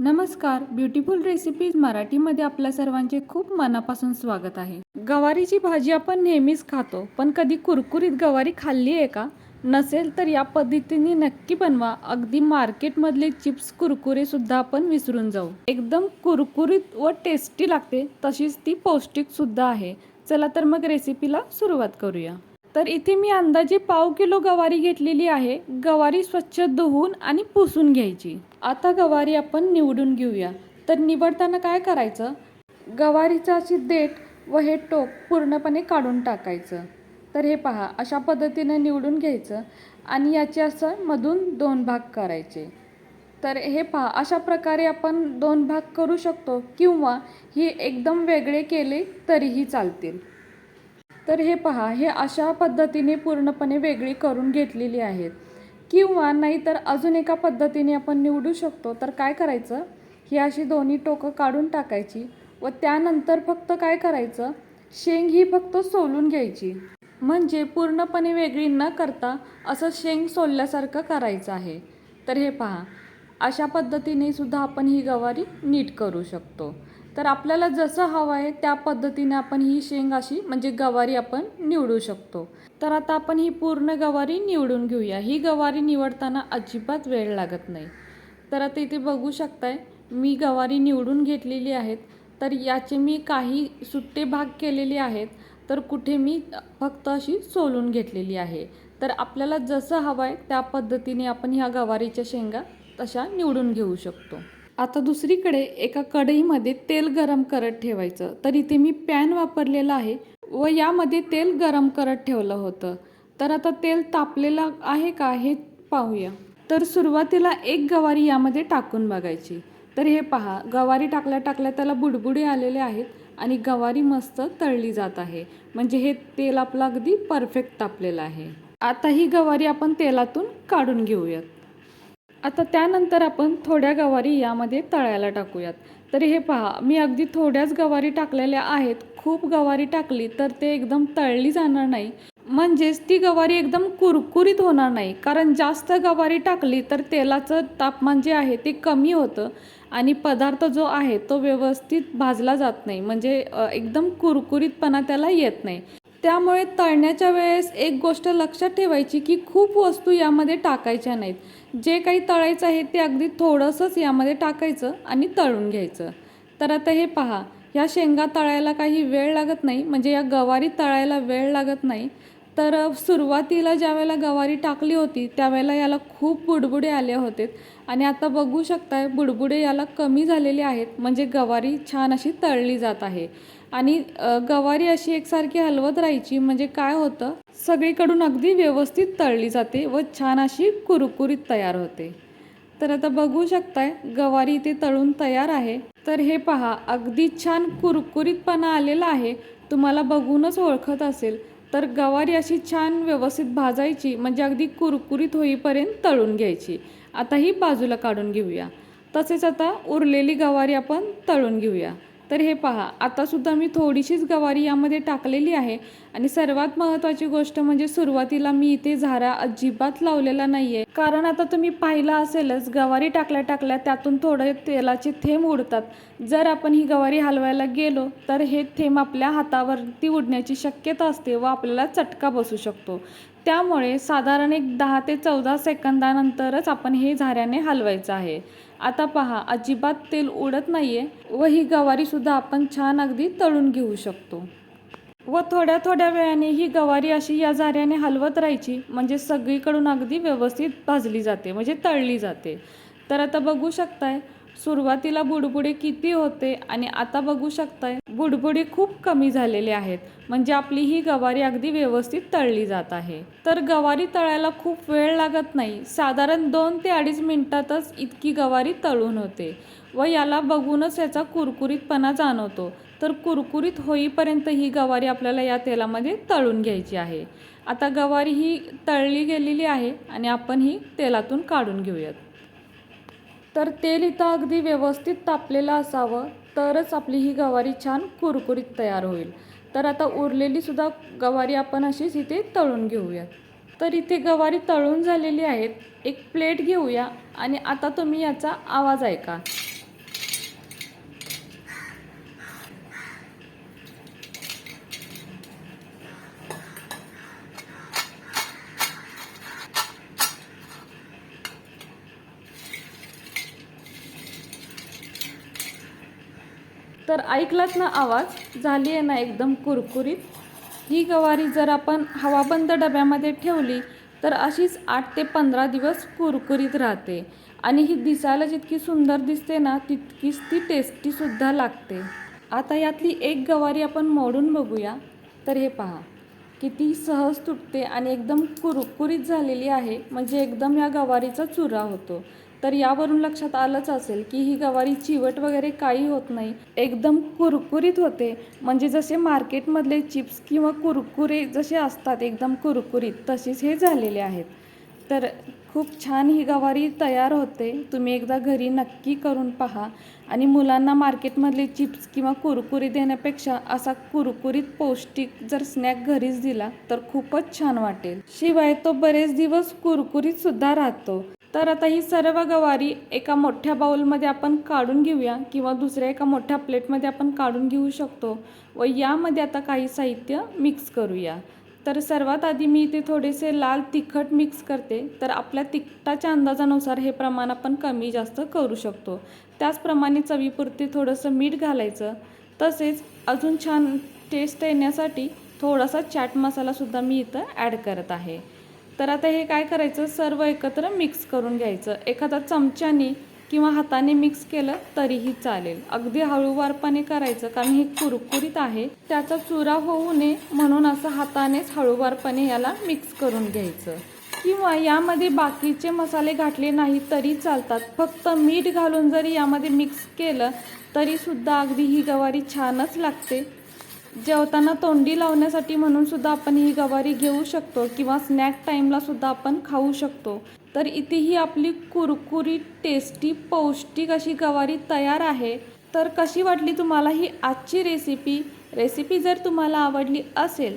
नमस्कार beautiful recipes मराठीमध्ये आपल्या सर्वांचे खूप मनापासून स्वागत आहे. गवारीची भाजी आपण नेहमीच खातो पण कधी कुरकुरीत गवारी खाल्ली आहे का? नसेल तर या पद्धतीने नक्की बनवा. अगदी मार्केटमधले चिप्स कुरकुरे सुद्धा आपण विसरून जाऊ. एकदम कुरकुरीत व टेस्टी लागते तशीच ती पौष्टिक सुद्धा आहे. चला तर मग रेसिपीला सुरुवात करूया. तर इथे मी अंदाजे पाव किलो गवारी घेतलेली आहे. गवारी स्वच्छ धुवून आणि पुसून घ्यायची. आता गवारी आपण निवडून घेऊया. तर निवडताना काय करायचं? गवारीचं अशी देठ व हे टोक पूर्णपणे काढून टाकायचं. तर हे पहा अशा पद्धतीने निवडून घ्यायचं आणि याचे असं मधून दोन भाग करायचे. तर हे पहा अशा प्रकारे आपण दोन भाग करू शकतो किंवा ही एकदम वेगळे केले तरीही चालतील. तर हे पहा हे अशा पद्धतीने पूर्णपणे वेगळी करून घेतलेली आहेत. किंवा नाहीतर अजून एका पद्धतीने आपण निवडू शकतो तर काय करायचं? ही अशी दोन्ही टोकं काढून टाकायची व त्यानंतर फक्त काय करायचं? शेंग ही फक्त सोलून घ्यायची. म्हणजे पूर्णपणे वेगळी न करता असं शेंग सोलल्यासारखं करायचं आहे. तर हे पहा अशा पद्धतीने सुद्धा आपण ही गवारी नीट करू शकतो. तर आपल्याला जसं हवं आहे त्या पद्धतीने आपण ही शेंग अशी म्हणजे गवारी आपण निवडू शकतो. तर आता आपण ही पूर्ण गवारी निवडून घेऊया. ही गवारी निवडताना अजिबात वेळ लागत नाही. तर आता इथे बघू शकताय मी गवारी निवडून घेतलेली आहेत. तर याचे मी काही सुट्टे भाग केलेले आहेत. तर कुठे मी फक्त अशी सोलून घेतलेली आहे. तर आपल्याला जसं हवं आहे त्या पद्धतीने आपण ह्या गवारीच्या शेंगा तशा निवडून घेऊ शकतो. आता दुसरीकडे एका कढईमध्ये तेल गरम करत ठेवायचं. तर इथे मी पॅन वापरलेला आहे व यामध्ये तेल गरम करत ठेवलं होतं. तर आता तेल तापलेलं आहे का हे पाहूया. तर सुरुवातीला एक गवारी यामध्ये टाकून बघायची. तर हे पहा गवारी टाकल्या टाकल्या त्याला बुडबुडे आलेले आहेत आणि गवारी मस्त तळली जात आहे. म्हणजे हे तेल आपलं अगदी परफेक्ट तापलेलं आहे. आता ही गवारी आपण तेलातून काढून घेऊयात. आता त्यानंतर आपण थोड्या गवारी यामध्ये तळायला टाकूयात. तर हे पहा मी अगदी थोड्याच गवारी टाकलेल्या आहेत. खूप गवारी टाकली तर ते एकदम तळली जाणार नाही. म्हणजेच ती गवारी एकदम कुरकुरीत होणार नाही. कारण जास्त गवारी टाकली तर तेलाचं तापमान जे आहे ते कमी होतं आणि पदार्थ जो आहे तो व्यवस्थित भाजला जात नाही. म्हणजे एकदम कुरकुरीतपणा त्याला येत नाही. त्यामुळे तळण्याच्या वेळेस एक गोष्ट लक्षात ठेवायची की खूप वस्तू यामध्ये टाकायच्या नाहीत. जे काही तळायचं आहे ते अगदी थोडंसंच यामध्ये टाकायचं आणि तळून घ्यायचं. तर आता हे पहा ह्या शेंगा तळायला काही वेळ लागत नाही म्हणजे या गवारी तळायला वेळ लागत नाही. तर सुरुवातीला ज्या वेळेला गवारी टाकली होती त्यावेळेला याला खूप बुडबुडे आले होते. आणि आता बघू शकताय बुडबुडे याला कमी झालेले आहेत म्हणजे गवारी छान अशी तळली जात आहे. आणि गवारी अशी एकसारखी हलवत राहायची. म्हणजे काय होतं सगळीकडून अगदी व्यवस्थित तळली जाते व छान अशी कुरकुरीत तयार होते. तर आता बघू शकताय गवारी इथे तळून तयार आहे. तर हे पहा अगदी छान कुरकुरीतपणा आलेला आहे. तुम्हाला बघूनच ओळखत असेल. तर गवारी अशी छान व्यवस्थित भाजायची म्हणजे अगदी कुरकुरीत होईपर्यंत तळून घ्यायची. आता ही बाजूला काढून घेऊया. तसेच आता उरलेली गवारी आपण तळून घेऊया. तर हे पहा आतासुद्धा मी थोडीशीच गवारी यामध्ये टाकलेली आहे. आणि सर्वात महत्त्वाची गोष्ट म्हणजे सुरुवातीला मी इथे झारा अजिबात लावलेला नाही आहे कारण आता तुम्ही पाहिलं असेलच गवारी टाकल्या टाकल्या त्यातून थोडे तेलाचे थेंब उडतात. जर आपण ही गवारी हलवायला गेलो तर हे थेंब आपल्या हातावरती उडण्याची शक्यता असते व आपल्याला चटका बसू शकतो. त्यामुळे साधारण एक दहा ते चौदा सेकंदानंतरच आपण हे झाऱ्याने हलवायचं आहे. आता पहा अजिबात तेल उडत नाही आहे व ही गवारीसुद्धा आपण छान अगदी तळून घेऊ शकतो. व थोड्या थोड्या वेळाने ही गवारी अशी या झाऱ्याने हलवत राहायची म्हणजे सगळीकडून अगदी व्यवस्थित भाजली जाते म्हणजे तळली जाते. तर आता बघू शकताय सुरुवातीला बुडबुडे किती होते आणि आता बघू शकताय बुडबुडे खूप कमी झालेले आहेत. म्हणजे आपली ही गवारी अगदी व्यवस्थित तळली जात आहे. तर गवारी तळायला खूप वेळ लागत नाही. साधारण दोन ते अडीच मिनिटातच इतकी गवारी तळून होते व याला बघूनच याचा कुरकुरीतपणा जाणवतो. तर कुरकुरीत होईपर्यंत ही गवारी आपल्याला या तेलामध्ये तळून घ्यायची आहे. आता गवारी ही तळली गेलेली आहे आणि आपण ही तेलातून काढून घेऊयात. तर तेल इथं अगदी व्यवस्थित तापलेलं असावं तरच आपली ही गवारी छान कुरकुरीत तयार होईल. तर आता उरलेलीसुद्धा गवारी आपण अशीच इथे तळून घेऊयात तर इथे गवारी तळून झालेली आहेत. एक प्लेट घेऊया आणि आता तुम्ही याचा आवाज ऐका. तर ऐकलात ना आवाज? झाली आहे ना एकदम कुरकुरीत? ही गवारी जर आपण हवाबंद डब्यामध्ये ठेवली तर अशीच आठ ते पंधरा दिवस कुरकुरीत राहते. आणि ही दिसायला जितकी सुंदर दिसते ना तितकीच ती टेस्टीसुद्धा लागते. आता यातली एक गवारी आपण मोडून बघूया. तर हे पहा. किती सहज तुटते आणि एकदम कुरकुरीत झालेली आहे. म्हणजे एकदम या गवारीचा चुरा होतो. तर यावरून लक्षात आलंच असेल की ही गवारी चिवट वगैरे काही होत नाही. एकदम कुरकुरीत होते. म्हणजे जसे मार्केटमधले चिप्स किंवा कुरकुरे जसे असतात एकदम कुरकुरीत तसेच हे झालेले आहेत. तर खूप छान ही गवारी तयार होते. तुम्ही एकदा घरी नक्की करून पहा. आणि मुलांना मार्केटमधले चिप्स किंवा कुरकुरी देण्यापेक्षा असा कुरकुरीत पौष्टिक जर स्नॅक घरीच दिला तर खूपच छान वाटेल. शिवाय तो बरेच दिवस कुरकुरीतसुद्धा राहतो. तर आता ही सर्व गवारी एका मोठ्या बाउलमध्ये आपण काढून घेऊया किंवा दुसऱ्या एका मोठ्या प्लेटमध्ये आपण काढून घेऊ शकतो व यामध्ये आता काही साहित्य मिक्स करूया. तर सर्वात आधी मी इथे थोडेसे लाल तिखट मिक्स करते. तर आपल्या तिखटाच्या अंदाजानुसार हे प्रमाण आपण कमी जास्त करू शकतो. त्याचप्रमाणे चवीपुरते थोडंसं मीठ घालायचं. तसेच अजून छान टेस्ट येण्यासाठी थोडासा चाट मसालासुद्धा मी इथं ॲड करत आहे. तर आता हे काय करायचं? सर्व एकत्र मिक्स करून घ्यायचं. एखादा चमच्याने किंवा हाताने मिक्स केलं तरीही चालेल. अगदी हळूवारपणे करायचं कारण हे कुरकुरीत आहे. त्याचा चुरा होऊ नये म्हणून असं हातानेच हळूवारपणे याला मिक्स करून घ्यायचं. किंवा यामध्ये बाकीचे मसाले घातले नाही तरी चालतात. फक्त मीठ घालून जरी यामध्ये मिक्स केलं तरीसुद्धा अगदी ही गवारी छानच लागते. जेवताना तोंडी लावण्यासाठी म्हणून सुद्धा आपण ही गवारी घेऊ शकतो किंवा स्नॅक टाईमला सुद्धा आपण खाऊ शकतो. तर इथे ही आपली कुरकुरीत टेस्टी पौष्टिक अशी गवारी तयार आहे. तर कशी वाटली तुम्हाला ही आजची रेसिपी रेसिपी जर तुम्हाला आवडली असेल